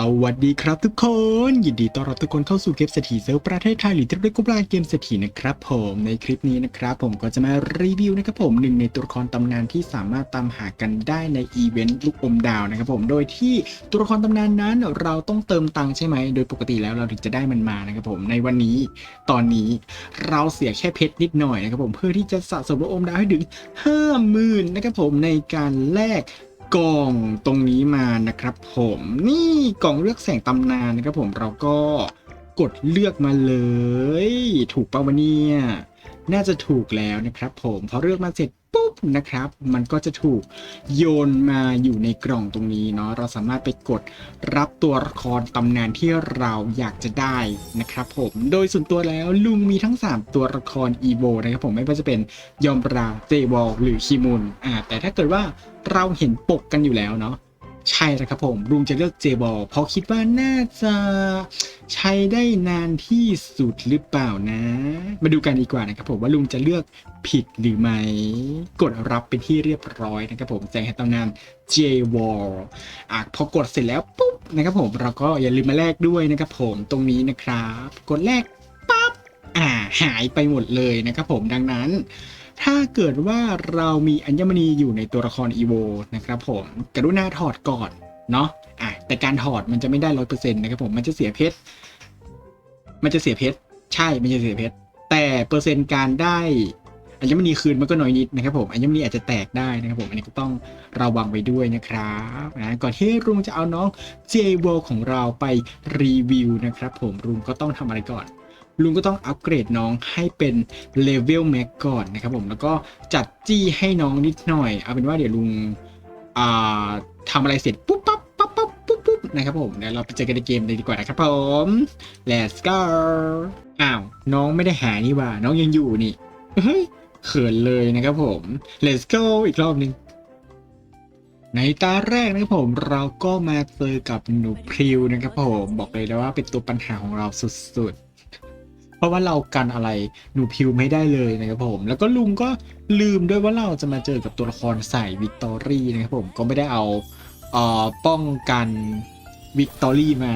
สวัสดีครับทุกคน ยินดีต้อนรับทุกคนเข้าสู่เกมเศรษฐีเซลล์ประเทศไทยหรือที่เรียกว่าเกมเศรษฐีนะครับผมในคลิปนี้นะครับผมก็จะมารีวิวนะครับผมหนึ่งในตัวละครตำนานที่สามารถตามหากันได้ในอีเวนต์ลูกอมดาวนะครับผมโดยที่ตัวละครตำนานนั้นเราต้องเติมตังค์ใช่ไหมโดยปกติแล้วเราถึงจะได้มันมานะครับผมในวันนี้ตอนนี้เราเสียแค่เพชรนิดหน่อยนะครับผมเพื่อที่จะสะสมลูกอมดาวให้ถึงห้าหมื่นนะครับผมในการแลก กล่องตรงนี้มานะครับผมนี่กล่องเลือกแสงตำนานนะครับผมเราก็กดเลือกมาเลย ถูกเปล่าวเนี่ย น่าจะถูกแล้วนะครับ ผมพอเลือกมาเสร็จปุ๊บนะครับ มันก็จะถูกโยนมาอยู่ในกล่องตรงนี้เนาะเราสามารถไปกดรับตัวละครตำนานที่เราอยากจะได้นะครับผมโดยส่วนตัวแล้วลุงมีทั้ง 3 ตัวละครอีโวนะครับผมไม่ว่าจะเป็นยอมราเจวอลหรือคิมุนอ่าแต่ถ้าเกิดว่าเราเห็นปกกันอยู่แล้วเนาะ ใช่แล้วครับผมลุงจะเลือกเจบอลเพราะคิดว่าน่าจะใช้ได้นานที่สุดหรือเปล่านะ มาดูกันดีกว่านะครับผมว่าลุงจะเลือกผิดหรือไม่ กดรับเป็นที่เรียบร้อยนะครับผมแจ้งให้ตำนาน j w a l อะพอกดเสร็จแล้วปุ๊บนะครับผมเราก็อย่าลืมมาแลกด้วยนะครับผมตรงนี้นะครับ กดแลกปั๊บอ่าหายไปหมดเลยนะครับผมดังนั้น ถ้าเกิดว่าเรามีอัญมณีอยู่ในตัวละครอีโวนะครับผมกรุณาถอดก่อนเนาะอะแต่การถอดมันจะไม่ได้ร้อยเปอร์เซ็นต์นะครับผมมันจะเสียเพชรมันจะเสียเพชรใช่มันจะเสียเพชรแต่เปอร์เซ็นต์การได้อัญมณีคืนมันก็น้อยนิดนะครับผมอัญมณีอาจจะแตกได้นะครับผมอันนี้ก็ต้องระวังไว้ด้วยนะครับนะก่อนที่ลุงจะเอาน้องเจโวของเราไปรีวิวนะครับผมลุงก็ต้องทำอะไรก่อน ลุงก็ต้องอัปเกรดน้องให้เป็นเลเวลแม็กก่อนนะครับผมแล้วก็จัดจี้ให้น้องนิดหน่อย เอาเป็นว่าเดี๋ยวลุงทำอะไรเสร็จปุ๊บปั๊บปั๊บปั๊บปุ๊บปุ๊บนะครับผมเดี๋ยวเราไปเจอกันในเกมเลยดีกว่านะครับผม let's go อ้าวน้องไม่ได้หายนี่ว่า น้องยังอยู่นี่เฮ้ยเขินเลยนะครับผม let's go อีกรอบหนึ่งในตาแรกนะครับผมเราก็มาเจอกับหนูพริวนะครับผม บอกเลยนะว่าเป็นตัวปัญหาของเราสุดๆ เพราะว่าเรากันอะไรหนูพิวไม่ได้เลยนะครับผม แล้วก็ลุงก็ลืมด้วยว่าเราจะมาเจอกับตัวละครใส่วิกตอรี่นะครับผมก็ไม่ได้เอาเอ่อป้องกันวิกตอรี่มา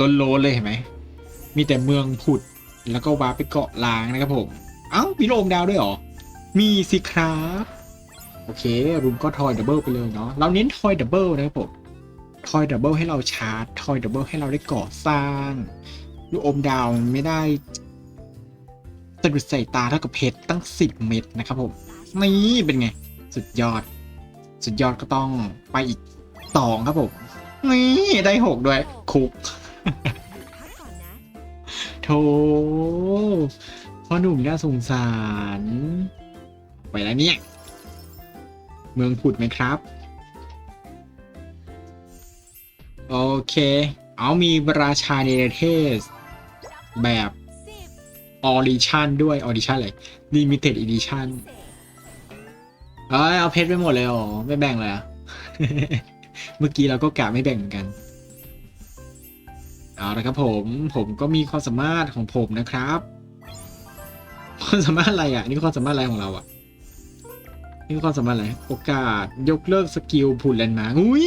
ล้นๆเลยเห็นไหมมีแต่เมืองผุดแล้วก็ว้าไปเกาะล้างนะครับผม เอ้ามีโรมดาวด้วยหรอ มีสิครับโอเคลุงก็ทอยดับเบิลไปเลยเนาะเราเน้นทอยดับเบิลนะครับผมทอยดับเบิลให้เราชาร์จทอยดับเบิลให้เราได้ก่อสร้าง ลูกอมดาวไม่ได้สะดุดใส่ตาเท่ากับเพชรตั้งสิบเม็ดนะครับผม นี่เป็นไง สุดยอด สุดยอดก็ต้องไปอีกสองครับผม นี่ได้หกด้วยคุกโธ่พ่อหนุ่มน่าสงสาร ไปแล้วเนี่ย เมืองผุดไหมครับ โอเค เอามีราชาเนเทส แบบออริชันด้วยออริชันอะไรลิมิเต็ดอีดิชันเอ้ยเอาเพชรไปหมดเลยเหรอไม่แบ่งเลยเหรอะเมื่อกี้เราก็กะไม่แบ่งเหมือนกันเอาละครับผมผมก็มีความสามารถของผมนะครับความสามารถอะไรอะนี่ความสามารถอะไรของเราอะนี่ความสามารถอะไรโอกาสยกเลิกสกิลผุดแลนด์มาร์อุ้ย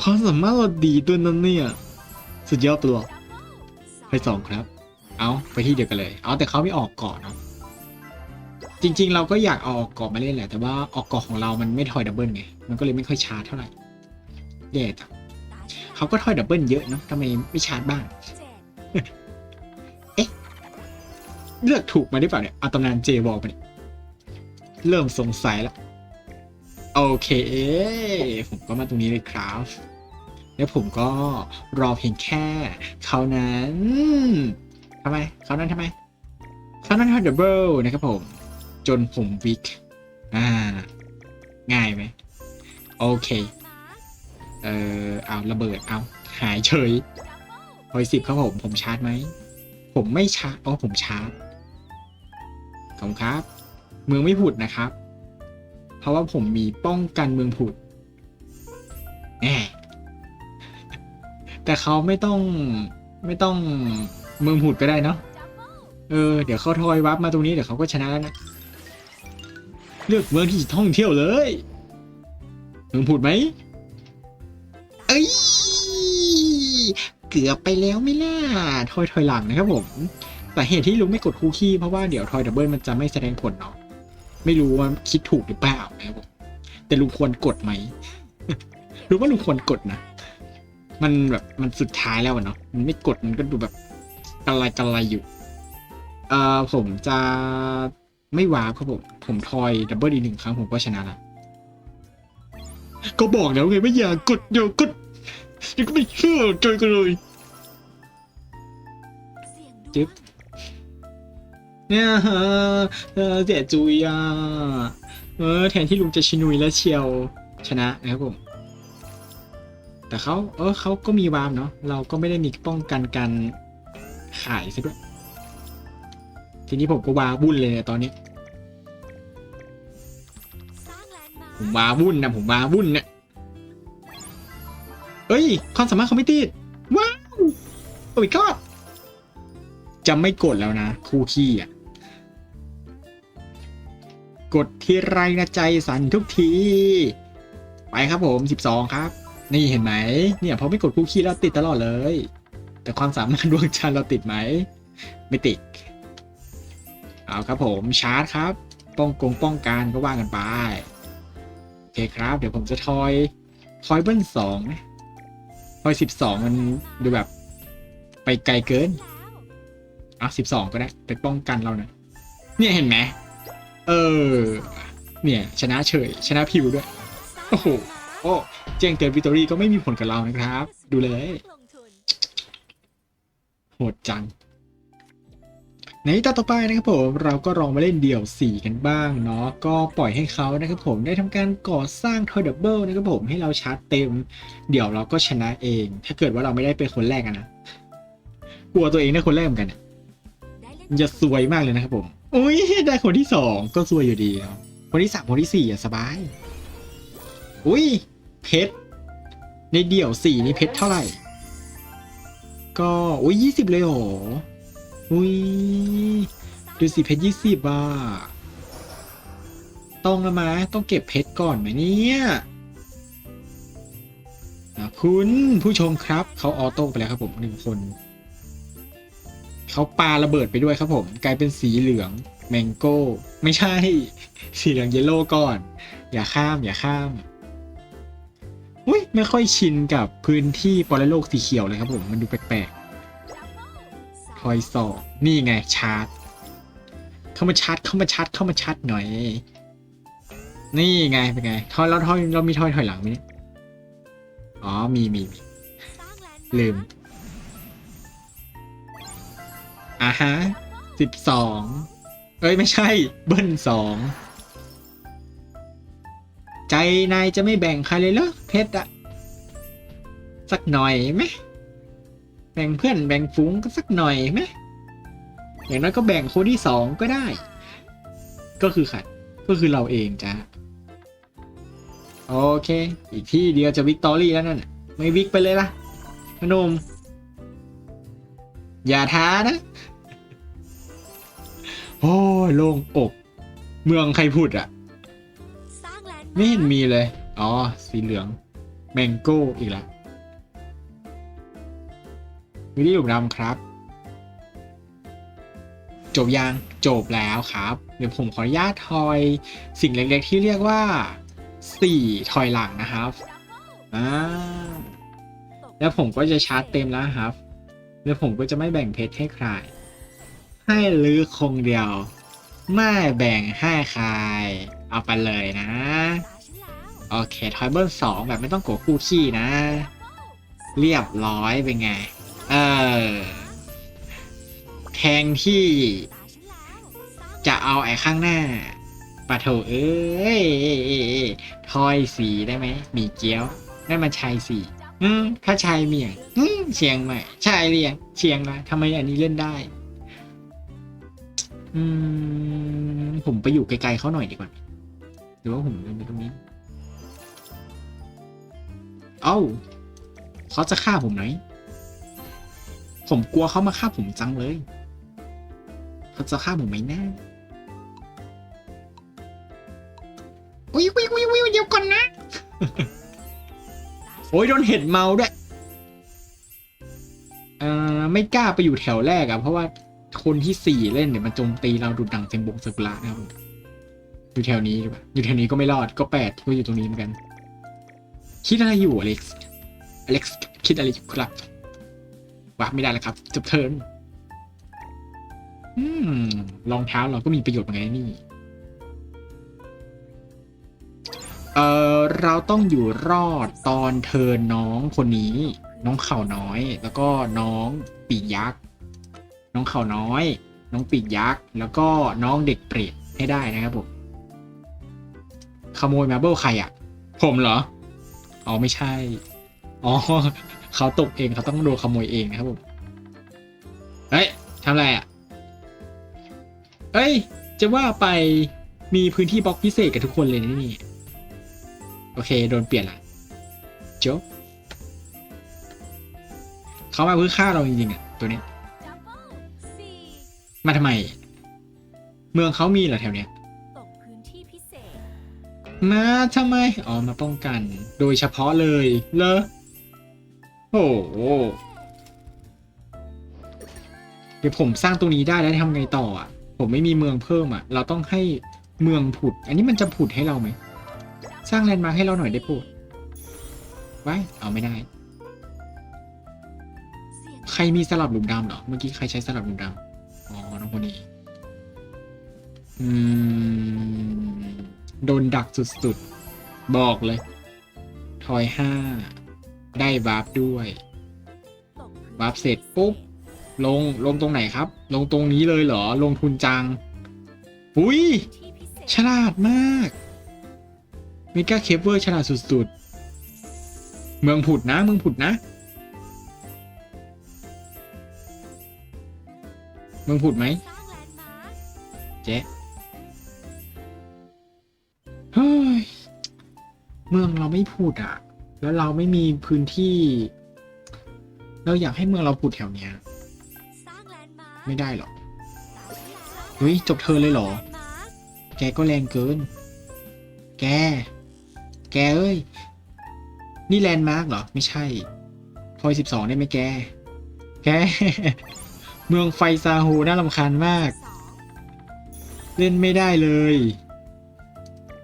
ความสามารถเราดีตัวนั้นเนี่ยสุดยอดตัว ไปสองครับ เอาไปที่เดียวกันเลย เอาแต่เขาไม่ออกก่อนเนาะ จริง ๆ เราก็อยากเอาออกก่อนมาเล่นแหละ แต่ว่าออกก่อของเรามันไม่ทอยดับเบิลไง มันก็เลยไม่ค่อยชาร์จเท่าไหร่แย่จังเขาก็ทอยดับเบิลเยอะเนาะทำไมไม่ชาร์จบ้าง เอ๊ะ เลือกถูกมาได้เปล่าเนี่ย เอาตำนานเจวอลไปเนี่ยเริ่มสงสัยแล้วโอเค ผมก็มาตรงนี้เลยครับ แล้วผมก็รอเพียงแค่เขานั้นทำไมเขานั้นทำไมเขานั้นทำดับเบิลนะครับผม จนผมวิกอ่า ง่ายไหมโอเค เออเอาระเบิดเอา หายเฉยพอยสิบครับผม ผมชาร์จไหม ผมไม่ชาร์จอ๋อผมชาร์จขอบคุณครับ เมืองไม่ผุดนะครับ เพราะว่าผมมีป้องกันเมืองผุดแหม แต่เขาไม่ต้องไม่ต้องมืองผุดก็ได้เนาะเออเดี๋ยวเขาทอยวับมาตรงนี้เดี๋ยวเขาก็ชนะแล้วนะเลือกเมืองที่ท่องเที่ยวเลยมืองผุดไหมเอ้ยเกือบไปแล้วไม่ล่ะทอยถอยหลังนะครับผมแต่เหตุที่ลุงไม่กดคู่ขี้เพราะว่าเดี๋ยวทอยดับเบิลมันจะไม่แสดงผลเนาะไม่รู้ว่าคิดถูกหรือเปล่านะครับผมแต่ลุงควรกดไหมรู้ว่าลุงควรกดนะ มันแบบมันสุดท้ายแล้วเนาะมันไม่กดมันก็ดูแบบกระไรกระไรอยู่ เอ่อผมจะไม่วาร์ปครับผม ผมทอยดับเบิลอีกหนึ่งครั้งผมก็ชนะละก็บอกแล้วไงไม่อยากกดเดี๋ยวกดเดี๋ยวก็ไม่เชื่อใจกันเลยจึ๊บเนี่ยฮะเออเสียจุยอะเออแทนที่ลุงจะชินุยและเชียวชนะนะครับผม แต่เขาเออเขาก็มีวามเนาะเราก็ไม่ได้มีป้องกันการขายซะด้วย ทีนี้ผมก็วาวุ่นเลยตอนนี้ ผมวาวุ่นนะผมวาวุ่นเนี่ยเอ้ยความสามารถเขาไม่ติดว้าวโอ้ยก็จะไม่กดแล้วนะ คู่ขี้อะ กดทีไรนะใจสั่นทุกที ไปครับผม 12 ครับ นี่เห็นไหมเนี่ยพอไม่กดคู่ขี้แล้วติดตลอดเลย แต่ความสามารถดวงจันทร์เราติดไหมไม่ติดเอาครับผมชาร์จครับ ป้องกงป้องกันก็ว่ากันไปโอเคครับ เดี๋ยวผมจะทอยทอยเบิ้ลสองนะทอยสิบสองมันดูแบบ ไปไกลเกินอะสิบสองก็ได้ไปป้องกันเราหนะเนี่ยเห็นไหมเออ เนี่ยชนะเฉยชนะพิวด้วย โอ้โห โอ้แจ้งเตือนวิตอรี่ก็ไม่มีผลกับเรานะครับ ดูเลยโหดจัง ในตอนต่อไปนะครับผมเราก็ลองมาเล่นเดี่ยว 4 กันบ้างเนาะก็ปล่อยให้เขานะครับผมได้ทำการก่อสร้างทอยดับเบิลนะครับผมให้เราชาร์จเต็ม เดี๋ยวเราก็ชนะเอง ถ้าเกิดว่าเราไม่ได้เป็นคนแรกนะกลัวตัวเองได้คนแรกเหมือนกันมันจะซวยมากเลยนะครับผมอุ้ยได้คนที่สองก็ซวยอยู่ดีเนาะคนที่สามคนที่สี่อะสบาย อุ้ย เพชรในเดี่ยวสี่นี่เพชรเท่าไหร่ ก็อุ้ยยี่สิบเลยหรออุ้ยดูสิเพชรยี่สิบอะต้องล้วไหมต้องเก็บเพชรก่อนไหมเนี่ยคุณผู้ชมครับเขาออโต้ไปแล้วครับผมหนึ่งคนเขาปาระเบิดไปด้วยครับผม กลายเป็นสีเหลืองแมงโก้ ไม่ใช่ สีเหลืองเยลโล่ก่อน อย่าข้ามอย่าข้าม อุ้ยไม่ค่อยชินกับพื้นที่ปรโลกสีเขียวเลยครับผมมันดูแปลกๆทอยสองนี่ไงชาร์จ เข้ามาชาร์จเข้ามาชาร์จเข้ามาชาร์จหน่อย นี่ไงเป็นไงทอยเราทอยเรามีทอยถอยหลังไหมเนี่ยอ๋อมีมีมีลืมอ่าฮะสิบสองเอ้ยไม่ใช่ เบิ้ลสอง ใจนายจะไม่แบ่งใครเลยเหรอเพชรอะสักหน่อยไหมแบ่งเพื่อนแบ่งฝูงก็สักหน่อยไหมอย่างน้อยก็แบ่งคนที่สองก็ได้ ก็คือใครก็คือเราเองจ้าโอเค อีกที่เดียวจะวิกตอรี่แล้วนั่นไม่วิกไปเลยล่ะพนม อย่าท้านะ โอ้โล่งอก เมืองใครพูดอะ ไม่เห็นมีเลย อ๋อ สีเหลือง แมงโก้อีกแล้ววิดีโอดำครับ จบยังจบแล้วครับ เดี๋ยวผมขออนุญาตทอยสิ่งเล็กๆที่เรียกว่าสี่ทอยหลังนะครับอ่าแล้วผมก็จะชาร์จเต็มแล้วครับ แล้วผมก็จะไม่แบ่งเพชรให้ใคร ให้ลือคงเดียว ไม่แบ่งให้ใคร เอาไปเลยนะ โอเค ทอยเบิลสองแบบไม่ต้องกดคู่ขี้นะ เรียบร้อยเป็นไง เออ แทงที่ จะเอาไอ้ข้างหน้าปะโถเอ้ยทอยสีได้ไหมมีเกี้ยวนั่นมันชายสีอืมถ้าชายเมียงอืมเชียงใหม่ชายเรียง เชียงรายทำไมอันนี้เล่นได้ อืมผมไปอยู่ไกลๆเขาหน่อยดีกว่า หรือว่าผมเดินไปตรงนี้ เอ้าเขาจะฆ่าผมไหนผมกลัวเขามาฆ่าผมจังเลย เขาจะฆ่าผมไหมแนะอุ้ยอุ้ยอุ้ยอุ้ยเดี๋ยวก่อนนะ โอ้ยโดนเห็ดเมาด้วยเอ่อไม่กล้าไปอยู่แถวแรกอะเพราะว่า คนที่สี่เล่นเนี่ยมันโจมตีเราดูดดังเซมบงเซกุระนะครับอยู่แถวนี้หรือเปล่าอยู่แถวนี้ก็ไม่รอดก็แปดก็อยู่ตรงนี้เหมือนกัน คิดอะไรอยู่อเล็กซ์อเล็กซ์คิดอะไรอยู่ครับว่าไม่ได้แล้วครับจบเทิร์นรองเท้าเราก็มีประโยชน์เหมือนกันนี่ เออเราต้องอยู่รอดตอนเทิร์นน้องคนนี้ น้องเข่าน้อย แล้วก็น้องปียักษ์ น้องเข่าน้อย น้องปีกยักษ์ แล้วก็น้องเด็กเปรตให้ได้นะครับผม ขโมยมาเบิลใครอะ ผมเหรอ อ๋อไม่ใช่ อ๋อเขาตกเองเขาต้องโดนขโมยเองนะครับผม เฮ้ยทำอะไรอะ เอ้ย จะว่าไปมีพื้นที่บล็อกพิเศษกับทุกคนเลยนะนี่ โอเค โดนเปลี่ยนละจบเขามาเพื่อฆ่าเราจริงๆอะตัวเนี้ย มาทำไม เมืองเขามีเหรอแถวเนี้ย ตกพื้นที่พิเศษ มาทำไม อ๋อ มาป้องกัน โดยเฉพาะเลยเลอโอ้โหเดี๋ยวผมสร้างตรงนี้ได้แล้วทำไงต่ออะ ผมไม่มีเมืองเพิ่มอะ เราต้องให้เมืองผุด อันนี้มันจะผุดให้เราไหม สร้างแลนด์มาร์คให้เราหน่อยได้โปรดไว้เอาไม่ได้เสียงใครมีสลับหลุมดำเหรอ เมื่อกี้ใครใช้สลับหลุมดำ อ๋อน้องคนนี้ อืม โดนดักสุดๆ บอกเลย ทอยห้า ได้วาร์ปด้วยตกพื้นวาร์ปเสร็จปุ๊บ ลง ลงตรงไหนครับ ลงตรงนี้เลยเหรอ ลงทุนจัง อุ้ยที่พิเศษฉลาดมากเมกาเคเวอร์ฉลาดสุดๆ เมืองผุดนะ เมืองผุดนะ มืองผุดไหม เจ๊เฮ้ย เมืองเราไม่พูดอะ แล้วเราไม่มีพื้นที่ เราอยากให้เมืองเราพูดแถวเนี้ย ไม่ได้หรอก เฮ้ย จบเธอเลยเหรอแลนด์มาร์คแกก็แรงเกิน แก แกเอ้ย นี่แลนด์มาร์กเหรอ ไม่ใช่พอยสิบสองได้ไหมแก แก เมืองไฟซาโฮน่ารำคาญมากสองเล่นไม่ได้เลย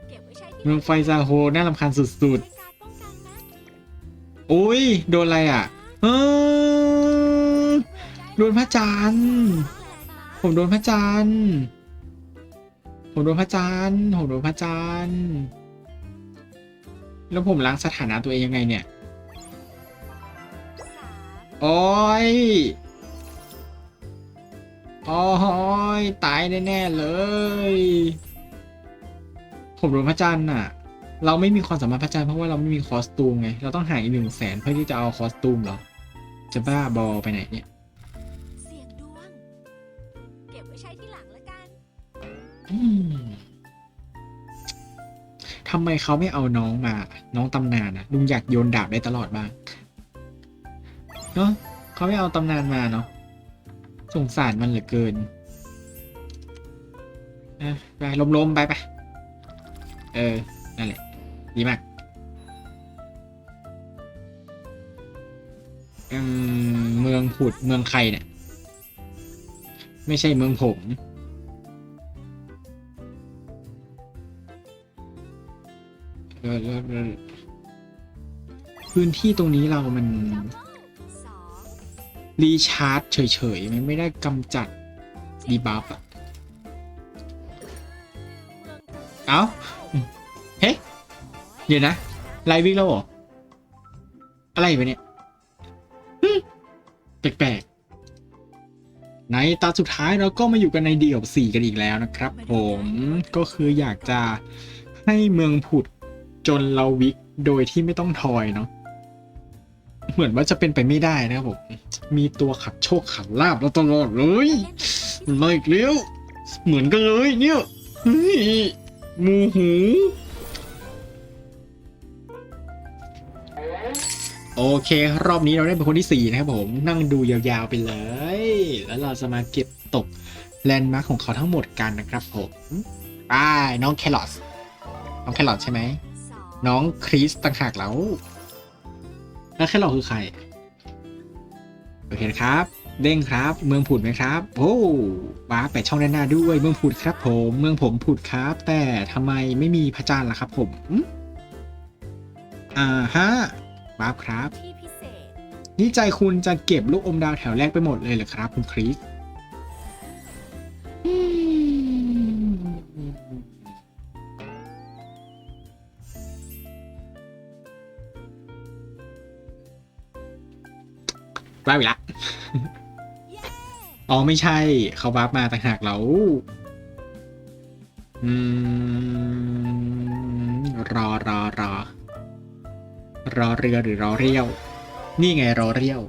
เก็บไว้ใช้ที่เมืองไฟซาโฮน่ารำคาญสุดใช้การป้องกันนะๆโอ้ย โดนอะไรอะเออโดนพระจันทร์สร้างแลนด์มาร์คผมโดนพระจันทร์ผมโดนพระจันทร์ผมโดนพระจันทร์แล้วผมล้างสถานะตัวเองยังไงเนี่ยสามโอ้ย โอ้ยตายแน่ๆเลย ผมโดนพระจันทร์น่ะ เราไม่มีความสามารถพระจันทร์เพราะว่าเราไม่มีคอสตูมไง เราต้องหาอีกหนึ่งแสนเพื่อที่จะเอาคอสตูมเหรอ จะบ้าบอไปไหนเนี่ย เสียงดวง เก็บไว้ใช้ที่หลังละกัน อืมทำไมเขาไม่เอาน้องมา น้องตำนานอะลุงอยากโยนดาบได้ตลอดบ้าง เนาะเขาไม่เอาตำนานมาเนาะ สงสารมันเหลือเกินไปล้มๆไปไปเออ นั่นแหละ ดีมากเมืองผุดเมืองใครเนี่ย ไม่ใช่เมืองผมพื้นที่ตรงนี้เรามัน รีชาร์จเฉยๆ มันไม่ได้กำจัดดีบัฟอะเอ้า เฮ้ เดี๋ยวนะ ไลฟ์วิ่งแล้วเหรอ อะไรไปเนี่ยแปลกๆ ในตาสุดท้ายเราก็มาอยู่กันในเดี่ยวสี่กันอีกแล้วนะครับผมก็คืออยากจะให้เมืองผุดจนเราวิกโดยที่ไม่ต้องทอยเนาะเหมือนว่าจะเป็นไปไม่ได้นะครับผม มีตัวขัดโชคขัดลาบเราตลอดเลยเล่นเป็นที่มาอีกแล้ว เหมือนกันเลยเนี่ยเฮ้ยหมูหู โอเค รอบนี้เราได้เป็นคนที่สี่นะครับผม นั่งดูยาวๆไปเลย แล้วเราจะมาเก็บตกแลนด์มาร์คของเขาทั้งหมดกันนะครับผมไปน้องแครอทน้องแครอทใช่ไหม น้องคริสต่างหากแล้ว แล้วแครอทคือใคร เอเคนะครับเด้งครับ เมืองผุดไหมครับ โอ้ว้าร์ปแปดช่องด้านหน้าด้วย เมืองผุดครับผม เมืองผมผุดครับ แต่ทำไมไม่มีพระจันทร์ล่ะครับผมอืมอ่าฮะว้าร์ปครับที่พิเศษนี่ใจคุณจะเก็บลูกอมดาวแถวแรกไปหมดเลยเหรอครับ คุณคริส ว้าวอีกละเย้อ๋อไม่ใช่เขาวาร์ปมาต่างหากเราอืมรอรอรอรอเรือหรือรอเรียว นี่ไงรอเรียว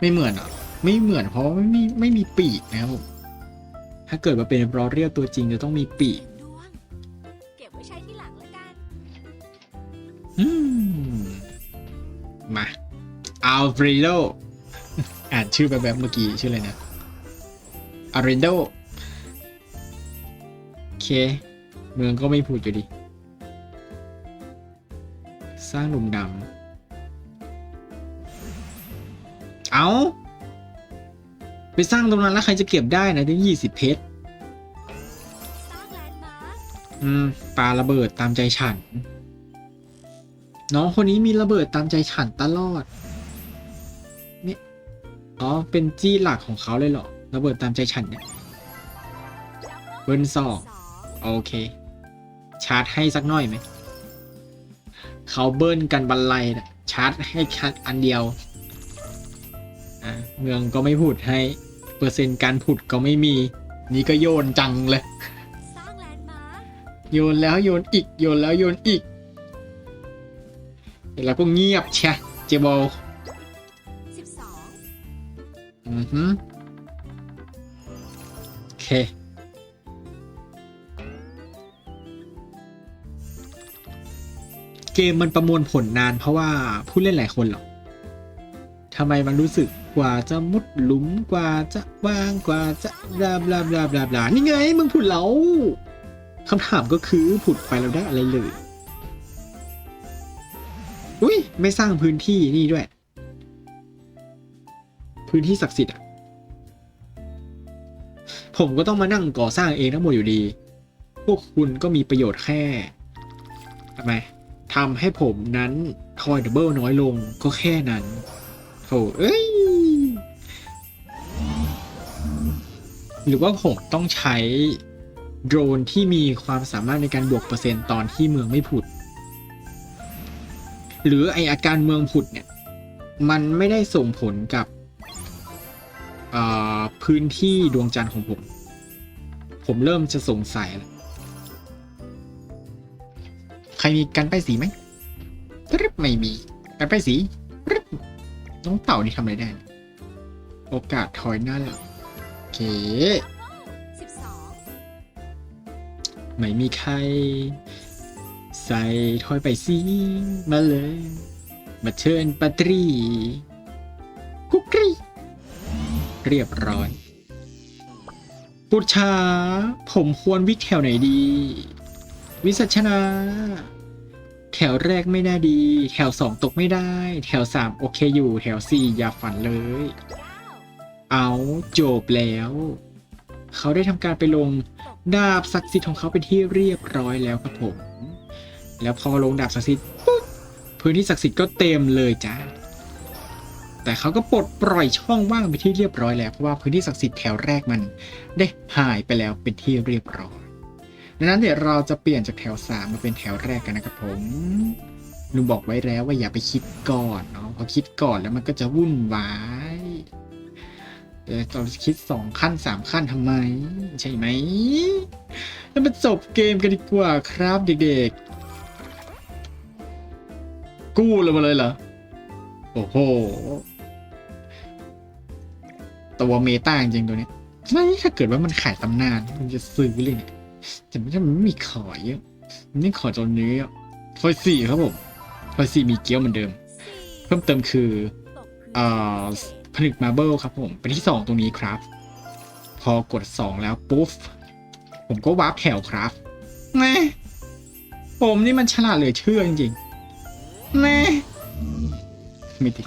ไม่เหมือนเหรอะไม่เหมือนเพราะว่าไม่มีไม่มีปีกนะครับผมถ้าเกิดมาเป็นรอเรียวตัวจริงจะต้องมีปีกดวงเก็ อัลฟร d โดอ่านชื่อแบบเมื่อกี้ชื่ออะไรนะอาริโดโอเค เมืองก็ไม่พูดอยู่ดี สร้างหลุมดำ เอาไปสร้างตรงนั้นแล้วใครจะเก็บได้นะถึงยี่สิบเพชรสร้างแลาร์คอืมปาระเบิดตามใจฉัน น้องคนนี้มีระเบิดตามใจฉันตลอด อ๋อ เป็นจี้หลักของเขาเลยเหรอ ระเบิดตามใจฉันเนี่ยเบิร์นสองสองโอเค ชาร์จให้สักหน่อยไหม เขาเบิ้ลกันบันไลนะชาร์จให้คัดอันเดียวอะเมืองก็ไม่พูดให้ เปอร์เซ็นต์การผุดก็ไม่มี นี่ก็โยนจังเลยสร้างแลนด์มาร์คโยนแล้วโยนอีก โยนแล้วโยนอีก แล้วก็เงียบแชะเจบอลสิบสอง อือฮึโอเค เกมมันประมวลผลนานเพราะว่าผู้เล่นหลายคนหรอทำไมมันรู้สึกกว่าจะมุดหลุมกว่าจะวางกว่าจะบลาบลาบลาบลาบลานี่ไงมึงผุดเราคำถามก็คือผุดไปเราได้อะไรเลย อุ้ยไม่สร้างพื้นที่นี่ด้วย พื้นที่ศักดิ์สิทธิ์อะ ผมก็ต้องมานั่งก่อสร้างเองทั้งหมดอยู่ดี พวกคุณก็มีประโยชน์แค่ทำไมทำให้ผมนั้นทอยดับเบิลน้อยลงก็แค่นั้นโถเอ้ย หรือว่าผมต้องใช้โดรนที่มีความสามารถในการบวกเปอร์เซ็นต์ตอนที่เมืองไม่ผุด หรือไออาการเมืองผุดเนี่ย มันไม่ได้ส่งผลกับ พื้นที่ดวงจันทร์ของผม ผมเริ่มจะสงสัยแล้วใครมีกันป้ายสีไหมปรึบไม่มี กันป้ายสีปรึบน้องเต่านี่ทำอะไรได้ โอกาสถอยหน้าหลังโอเคไม่มีใคร ใส่ถอยไปสิมาเลย มาเชิญปาตรี เรียบร้อยปุชชาผมควรวิแถวไหนดี วิสัชนา แถวแรกไม่น่าดี แถวสองตกไม่ได้ แถวสามโอเคอยู่ แถวสี่อย่าฝันเลยเก้าเอาจบแล้ว เขาได้ทำการไปลงดาบศักดิ์สิทธิ์ของเขาเป็นที่เรียบร้อยแล้วครับผม แล้วพอลงดาบศักดิ์สิทธิ์ปุ๊บพื้นที่ศักดิ์สิทธิ์ก็เต็มเลยจ้า แต่เขาก็ปลดปล่อยช่องว่างไปที่เรียบร้อยแล้ว เพราะว่าพื้นที่ศักดิ์สิทธิ์แถวแรกมันได้หายไปแล้วเป็นที่เรียบร้อยดังนั้นเดี๋ยวเราจะเปลี่ยนจากแถวสามมาเป็นแถวแรกกันนะครับผมลุงบอกไว้แล้วว่าอย่าไปคิดก่อนเนาะพอคิดก่อนแล้วมันก็จะวุ่นวายเดี๋ยวเราคิดสองขั้นสามขั้นทำไม ใช่ไหมแล้วมาจบเกมกันดีกว่าครับเด็กๆ กู้เลยมาเลยเหรอ โอ้โห ตัวเมตาจริงๆตัวนี้ถ้าเกิดว่ามันขายตำนานมันจะซื้อเลยเนี่ยแต่ไม่ใช่มันไม่มีขายเยอะมันไม่ขายตัวนี้อทอยสี่ครับผมทอยสี่มีเกี๊ยวเหมือนเดิม เพิ่มเติมคือเอ่อผนึกมาเบิลครับผม เป็นที่สองตรงนี้ครับ พอกดสองแล้วปุ๊บผมก็วาร์ปแถวครับแม่ผมนี่มันฉลาดเหลือเชื่อจริงๆแม่ไม่ติด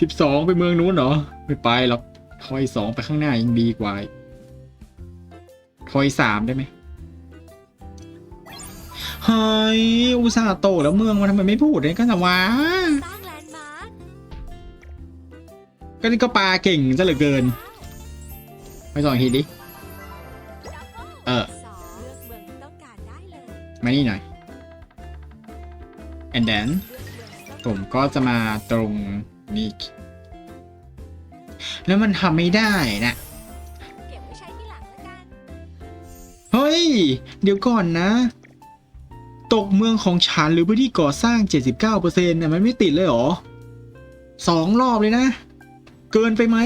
สิบสองไปเมืองนู้นเหรอ ไม่ไปหรอกทอยสองไปข้างหน้ายังดีกว่าทอยสามได้ไหมเฮ้ยอุตส่าห์โตแล้วเมืองมันทำไมไม่พูดเลยกันนะวะสร้างแลนก็นี่ก็ปลาเก่งซะเหลือเกิน ไปสองทีดิ กเมืองที่ต้องผมก็จะมาตรงนี้ แล้วมันทำไม่ได้นะเก็บไว้ใช้ที่หลังแล้วกันเฮ้ย เดี๋ยวก่อนนะ ตกเมืองของฉันหรือพื้นที่ก่อสร้าง 79%น่ะมันไม่ติดเลยเหรอสองรอบเลยนะ เกินไปไหม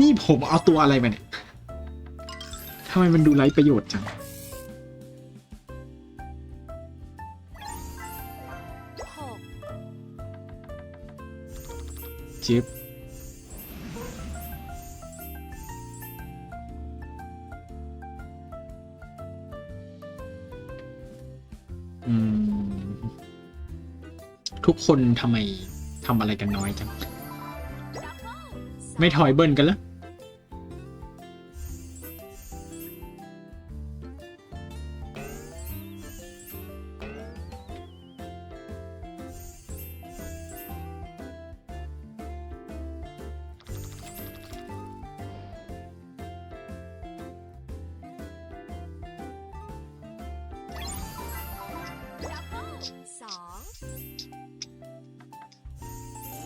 นี่ผมเอาตัวอะไรมาเนี่ยทำไมมันดูไร้ประโยชน์จัง จิ๊บอืม ทุกคนทำไมทำอะไรกันน้อยจัง ไม่ถอยเบิ้ลกันแล้ว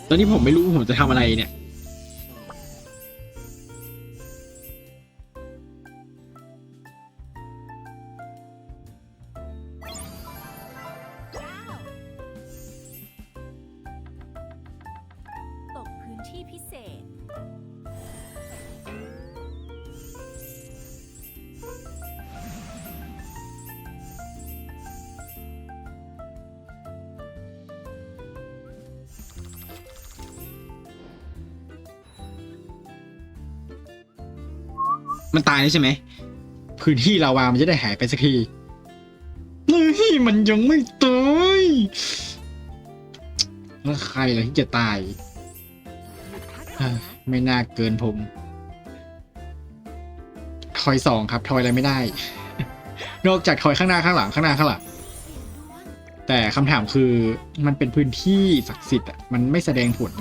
ตอนนี้ผมไม่รู้ผมจะทำอะไรเนี่ย มันตายแล้วใช่ไหมพื้นที่ลาวามันจะได้หายไปสักทีเฮ้ยมันยังไม่ตายแล้วใครล่ะที่จะตาย ไม่น่าเกินผม ทอยสองครับ ทอยอะไรไม่ได้ นอกจากทอยข้างหน้าข้างหลังข้างหน้าข้างหลังเสี่ยงดวงแต่คำถามคือมันเป็นพื้นที่ศักดิ์สิทธิ์อะมันไม่แสดงผล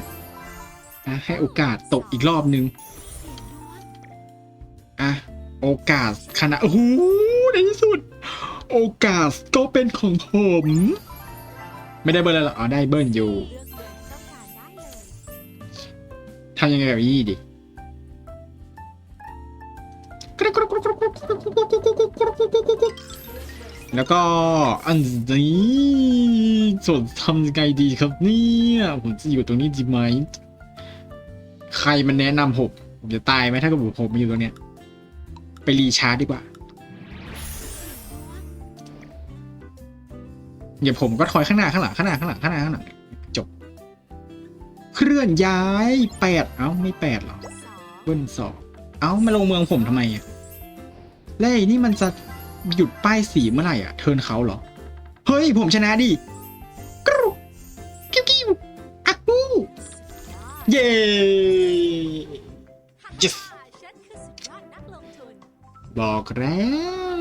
นะให้โอกาสตกอีกรอบนึง อกาสขนาดโอ้โหในที่สุด โอกาสก็เป็นของผม ไม่ได้เบิร์นแล้วหรออ๋อได้เบิร์นอยู่ทำยังไงกับยี่ดิแล้วก็อันนี้ส่วนทำยังไงดีครับเนี่ยผมจะอยู่ตรงนี้ดีไหม ใครมันแนะนำผมผมจะตายไหมถ้าเกิดผมมาอยู่ตรงเนี้ย ไปรีชาร์จดีกว่า เดี๋ยวผมก็ถอยข้างหน้าข้างหลังข้างหน้าข้างหลังข้างหน้าข้างหลังจบ เคลื่อนย้ายแปดเอ้าไม่แปดหรอเบิ้ลสองเอ้ามาลงเมืองผมทำไมอะแล้วไอ้นี่มันจะหยุดป้ายสีเมื่อไหร่อะ เทิร์นเขาเหรอ เฮ้ย ผมชนะดิกรูกิ้วกิ้วอักกูเย้ บอกแล้ว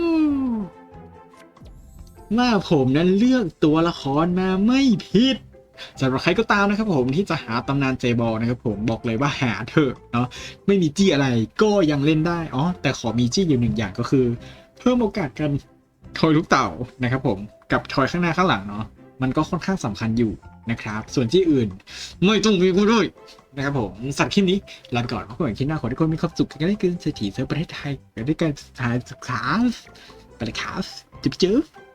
ว่าผมนั้นเลือกตัวละครมาไม่ผิดสำหรับใครก็ตามนะครับผมที่จะหาตำนานเจบอลนะครับผมบอกเลยว่าหาเถอะเนาะไม่มีจี้อะไรก็ยังเล่นได้อ๋อแต่ขอมีจี้อยู่หนึ่งอย่างก็คือ เพิ่มโอกาสการทอยลูกเต่านะครับผมกับทอยข้างหน้าข้างหลังเนาะมันก็ค่อนข้างสำคัญอยู่นะครับ ส่วนที่อื่น ไม่ต้องมีก็ได้ นะครับผมสำหรับคลิปนี้ลาไปก่อนขอบคุณคลิปหน้าขอให้ทุกคนมีความสุขกันได้เกินเศรษฐีเซิร์ฟประเทศไทยกันได้การศึกษาศึกษาไปเลยครับจุ๊บจุ๊บ